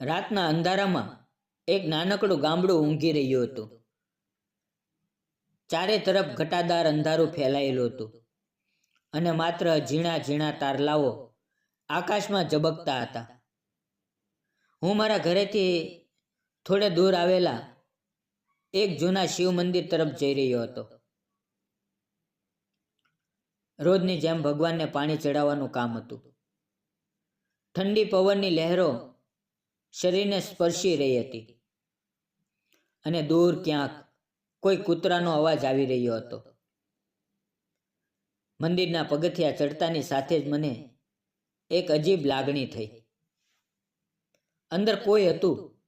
રાતના અંધારામાં એક નાનકડું ગામડું ઊંઘી રહ્યું હતું. ચારે તરફ ઘટાદાર અંધારું ફેલાયેલું હતું અને માત્ર ઝીણા ઝીણા તારલાઓ આકાશમાં ઝબકતા હતા. હું મારા ઘરેથી થોડે દૂર આવેલા એક જૂના શિવ મંદિર તરફ જઈ રહ્યો હતો. રોજની જેમ ભગવાનને પાણી ચડાવવાનું કામ હતું. ઠંડી પવનની લહેરો શરીરને સ્પર્શી રહી હતી. અને દૂર ક્યાંક કોઈ કૂતરાનો અવાજ આવી રહ્યો હતો. મંદિરના પગથિયા ચડતાની સાથે જ મને એક અજીબ લાગણી થઈ. અંદર કોઈ હતું?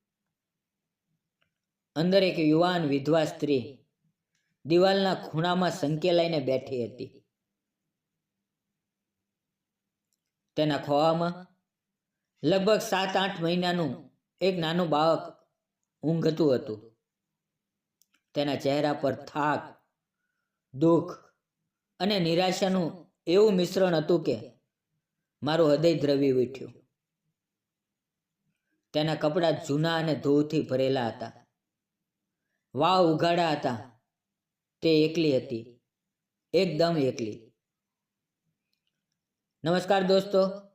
અંદર એક યુવાન વિધવા સ્ત્રી દિવાલના ખૂણામાં સંકેલાઈને બેઠી હતી. તેના ખોવામાં લગભગ સાત આઠ મહિનાનું એક નાનું બાળક ઊંઘતું હતું. તેના ચહેરા પર થાક, દુઃખ અને નિરાશાનું એવું મિશ્રણ હતું કે મારું હૃદય દ્રવી ઉઠ્યું. તેના કપડાં જૂના અને ધોથી ભરેલા હતા. વાવ ઉઘાડા હતા. તે એકલી હતી. એકદમ એકલી. નમસ્કાર દોસ્તો.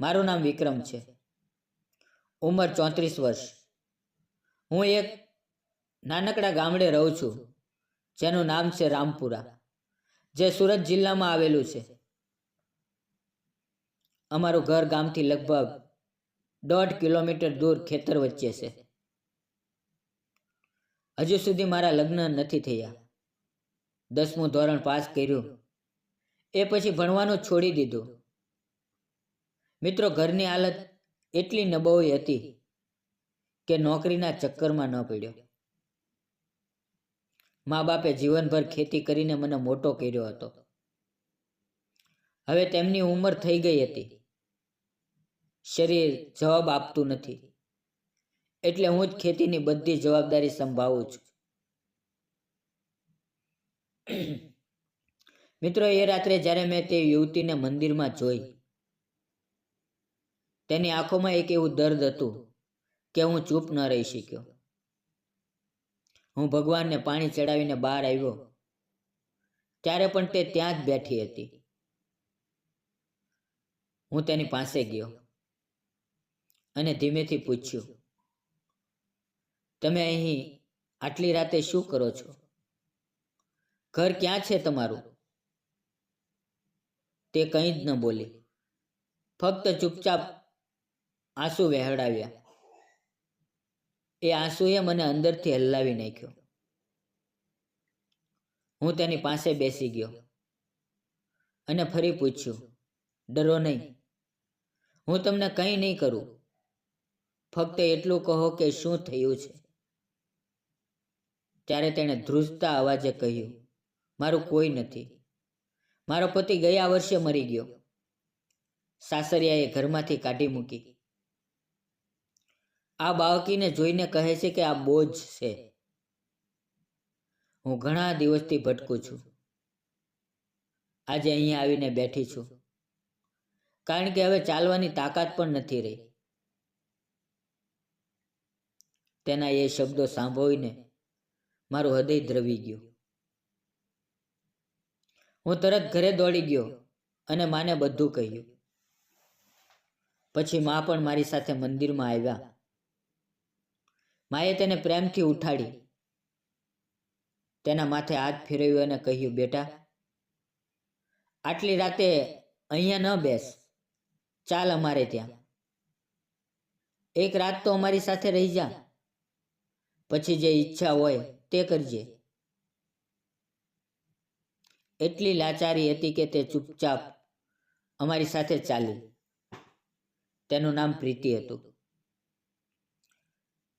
મારું નામ વિક્રમ છે. ઉંમર ચોત્રીસ વર્ષ. હું એક નાનકડા ગામડે રહું છું, જેનું નામ છે રામપુરા, જે સુરત જિલ્લામાં આવેલું છે. અમારું ઘર ગામથી લગભગ દોઢ કિલોમીટર દૂર ખેતર વચ્ચે છે. હજુ સુધી મારા લગ્ન નથી થયા. દસમું ધોરણ પાસ કર્યું. એ પછી ભણવાનું છોડી દીધું. મિત્રો, ઘરની હાલત એટલી નબળી હતી કે નોકરીના ચક્કરમાં ન પડ્યો. મા બાપે જીવનભર ખેતી કરીને મને મોટો કર્યો હતો. હવે તેમની ઉંમર થઈ ગઈ હતી. શરીર જવાબ આપતું નથી. એટલે હું જ ખેતીની બધી જવાબદારી સંભાળું છું. મિત્રો, એ રાત્રે જ્યારે મેં તે યુવતીને મંદિરમાં જોઈ તેની આંખોમાં એક એવું દર્દ હતું કે હું ચૂપ ન રહી શક્યો. હું ભગવાનને પાણી ચડાવીને બહાર આવ્યો. ત્યારે પણ તે ત્યાં જ બેઠી હતી. હું તેની પાસે ગયો અને ધીમેથી પૂછ્યું, તમે અહીં આટલી રાતે શું કરો છો? ઘર ક્યાં છે તમારું? તે કંઈ જ ન બોલી. ફક્ત ચૂપચાપ આંસુ વહેવડાવ્યા એ આંસુએ મને અંદરથી હલાવી નાખ્યો. હું તેની પાસે બેસી ગયો અને ફરી પૂછ્યું, ડરો નહીં. હું તમને કંઈ નહીં કરું. ફક્ત એટલું કહો કે શું થયું છે. ત્યારે તેણે ધ્રુજતા અવાજે કહ્યું, મારું કોઈ નથી. મારો પતિ ગયા વર્ષે મરી ગયો. સાસરિયાએ ઘરમાંથી કાઢી મૂકી. આ બાળકીને જોઈને કહે છે કે આ બોજ છે. હું ઘણા દિવસથી ભટકું છું. આજે અહીંયા આવીને બેઠી છું. કારણ કે હવે ચાલવાની તાકાત પણ નથી રહી. તેના એ શબ્દો સાંભળીને મારું હૃદય દ્રવી ગયું. હું તરત ઘરે દોડી ગયો અને માને બધું કહ્યું. પછી મા પણ મારી સાથે મંદિરમાં આવ્યા. માએ તેને પ્રેમથી ઉઠાડી. તેના માથે હાથ ફેરવ્યો અને કહ્યું, બેટા, આટલી રાતે અહીંયા ન બેસ. ચાલ અમારે ત્યાં. એક રાત તો અમારી સાથે રહી જા. પછી જે ઈચ્છા હોય તે કરજે. એટલી લાચારી હતી કે તે ચૂપચાપ અમારી સાથે ચાલી. તેનું નામ પ્રીતિ હતું.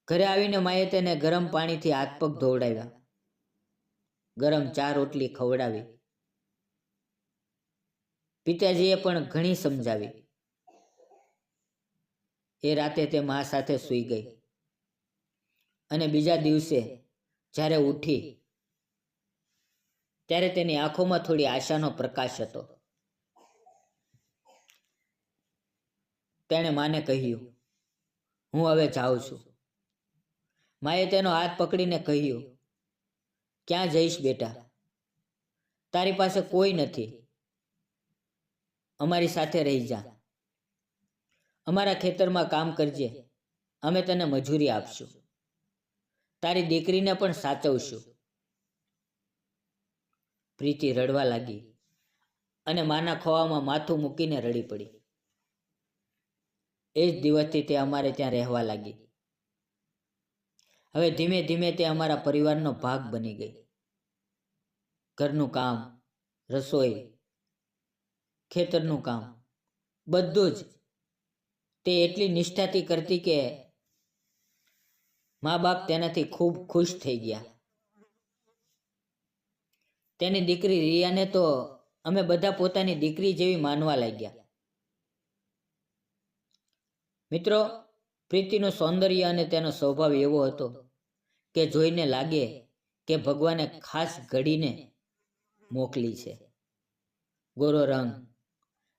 ઘરે આવીને માએ તેને ગરમ પાણીથી હાથ પગ ધોવડાવ્યા. ગરમ ચા રોટલી ખવડાવી. પિતાજીએ પણ ઘણી સમજાવી. એ રાતે તે મા સાથે સૂઈ ગઈ. અને બીજા દિવસે જ્યારે ઉઠી, ત્યારે તેની આંખોમાં થોડી આશાનો પ્રકાશ હતો. તેણે માને કહ્યું, હું હવે જાઉં છું. માએ તેનો હાથ પકડીને કહ્યું, ક્યાં જઈશ બેટા? તારી પાસે કોઈ નથી. અમારી સાથે રહી જા. અમારા ખેતરમાં કામ કરજે. અમે તને મજૂરી આપશું. તારી દીકરીને પણ સાચવશું. પ્રીતિ રડવા લાગી અને માના ખોવામાં માથું મૂકીને રડી પડી. એ જ દિવસથી તે અમારે ત્યાં રહેવા લાગી. હવે ધીમે ધીમે તે અમારા પરિવારનો ભાગ બની ગઈ. ઘરનું કામ, રસોઈ, ખેતરનું કામ, બધું જ તે એટલી નિષ્ઠાથી કરતી કે મા બાપ તેનાથી ખૂબ ખુશ થઈ ગયા. તેની દીકરી રિયાને તો અમે બધા પોતાની દીકરી જેવી માનવા લાગ્યા. મિત્રો પ્રીતિનું સૌંદર્ય અને તેનો સ્વભાવ એવો હતો કે જોઈને લાગે કે ભગવાને ખાસ ઘડીને મોકલી છે. ગોરો રંગ,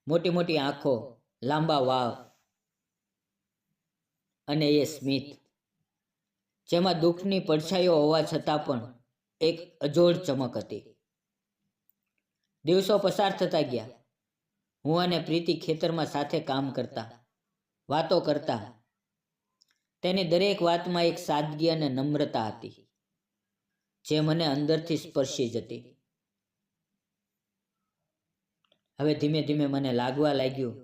મોટી મોટી આંખો, લાંબા વાવ અને એ સ્મિત. જેમાં દુઃખની પડછાઈઓ હોવા છતાં પણ એક અજોડ ચમક હતી. દિવસો પસાર થતા ગયા. હું અને પ્રીતિ ખેતરમાં સાથે કામ કરતા, વાતો કરતા તેની દરેક વાતમાં એક સાદગી અને નમ્રતા હતી, જે મને અંદરથી સ્પર્શી જતી હવે ધીમે ધીમે મને લાગવા લાગ્યું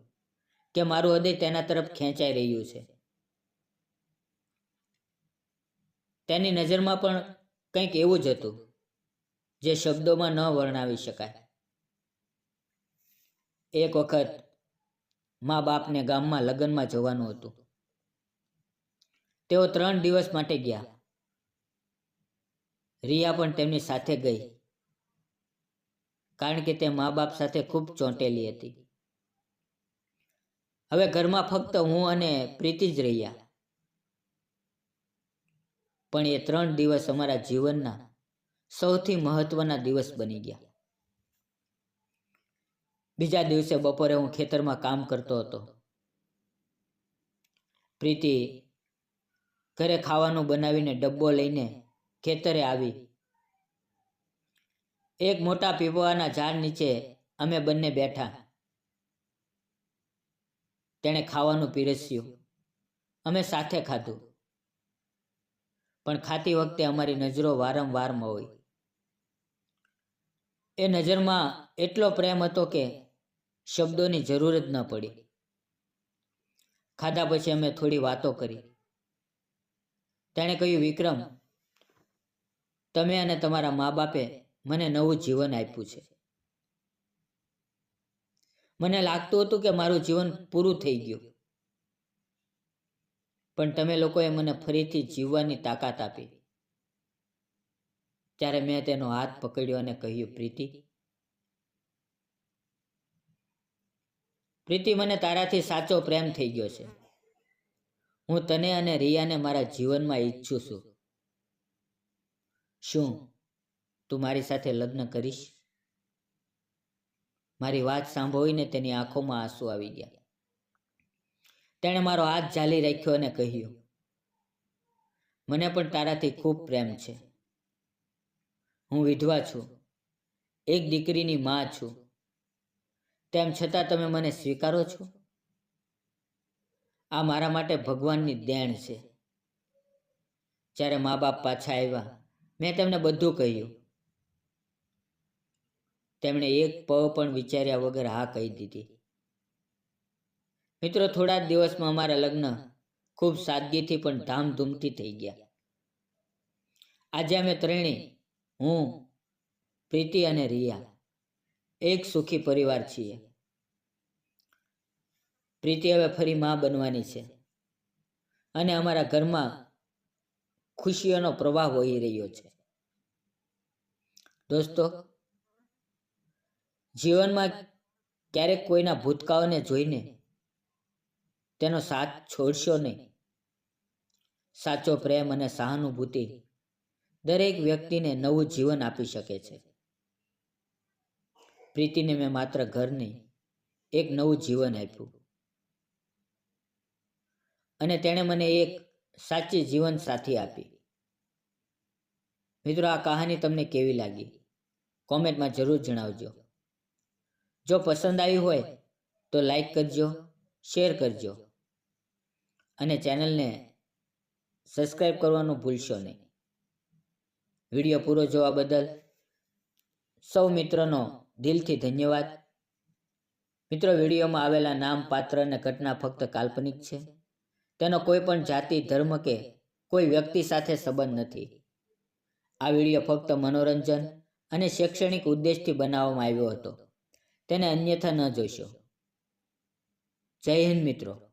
કે મારું હૃદય તેના તરફ ખેંચાઈ રહ્યું છે. તેની નજરમાં પણ કંઈક એવું જ હતું, જે શબ્દોમાં ન વર્ણવી શકાય. એક વખત મા બાપને ગામમાં લગ્નમાં જવાનું હતું. તેઓ ત્રણ દિવસ માટે ગયા. રિયા પણ તેમની સાથે ગઈ. કારણ કે તે મા બાપ સાથે ખૂબ ચોંટેલી હતી. હવે ઘરમાં ફક્ત હું અને પ્રીતિ જ રહ્યા. પણ એ ત્રણ દિવસ અમારા જીવનના સૌથી મહત્વના દિવસ બની ગયા. બીજા દિવસે બપોરે હું ખેતરમાં કામ કરતો હતો. પ્રીતિ ઘરે ખાવાનું બનાવીને ડબ્બો લઈને ખેતરે આવી. એક મોટા પીપળાના ઝાડ નીચે અમે બંને બેઠા. તેણે ખાવાનું પીરસ્યું. અમે સાથે ખાધું. પણ ખાતી વખતે અમારી નજરો વારંવારમાં હોય એ નજરમાં એટલો પ્રેમ હતો કે શબ્દોની જરૂર જ ન પડી. ખાધા પછી અમે થોડી વાતો કરી. તેણે કહ્યું, વિક્રમ, તમે અને તમારા મા બાપે મને નવું જીવન આપ્યું છે. મને લાગતું હતું કે મારું જીવન પૂરું થઈ ગયું. પણ તમે લોકોએ મને ફરીથી જીવવાની તાકાત આપી. ત્યારે મેં તેનો હાથ પકડ્યો અને કહ્યું, પ્રીતિ પ્રીતિ, મને તારાથી સાચો પ્રેમ થઈ ગયો છે. હું તને અને રિયાને મારા જીવનમાં ઈચ્છું છું. શું તું મારી સાથે લગ્ન કરીશ? મારી વાત સાંભળીને તેની આંખોમાં આંસુ આવી ગયા. તેણે મારો હાથ ઝાલી રાખ્યો અને કહ્યું, મને પણ તારાથી ખૂબ પ્રેમ છે. હું વિધવા છું. એક દીકરીની મા છું. તેમ છતાં તમે મને સ્વીકારો છો? આ મારા માટે ભગવાનની દેણ છે. જ્યારે મા બાપ પાછા આવ્યા, મેં તેમને બધું કહ્યું. તેમણે એક પવ પણ વિચાર્યા વગર હા કહી દીધી. મિત્રો થોડા જ દિવસમાં અમારા લગ્ન ખૂબ સાદગીથી પણ ધામધૂમથી થઈ ગયા. આજે અમે ત્રણેય હું, પ્રીતિ અને રિયા, એક સુખી પરિવાર છીએ. પ્રીતિ હવે ફરી માં બનવાની છે. અને અમારા ઘરમાં ખુશીઓનો પ્રવાહ વહી રહ્યો છે. દોસ્તો, જીવનમાં ક્યારેક કોઈના ભૂતકાળને જોઈને તેનો સાથ છોડશો નહીં. સાચો પ્રેમ અને સહાનુભૂતિ દરેક વ્યક્તિને નવું જીવન આપી શકે છે. પ્રીતિને મેં માત્ર ઘર નહીં એક નવું જીવન આપ્યું. અને તેણે મને એક સાચી જીવન સાથી આપી. મિત્રો, આ કહાની તમને કેવી લાગી? કોમેન્ટમાં જરૂર જણાવજો. જો પસંદ આવી હોય તો લાઈક કરજો, શેર કરજો અને ચેનલને સબસ્ક્રાઈબ કરવાનું ભૂલશો નહીં. વીડિયો પૂરો જોવા બદલ સૌ મિત્રોનો દિલથી ધન્યવાદ. મિત્રો, વિડીયોમાં આવેલા નામ, પાત્ર અને ઘટના ફક્ત કાલ્પનિક છે. તેનો કોઈ પણ જાતિ, ધર્મ કે કોઈ વ્યક્તિ સાથે સંબંધ નથી. આ વીડિયો ફક્ત મનોરંજન અને શૈક્ષણિક ઉદ્દેશથી બનાવવામાં આવ્યો હતો. તેને અન્યથા ન જોઈશો જય હિન્દ મિત્રો.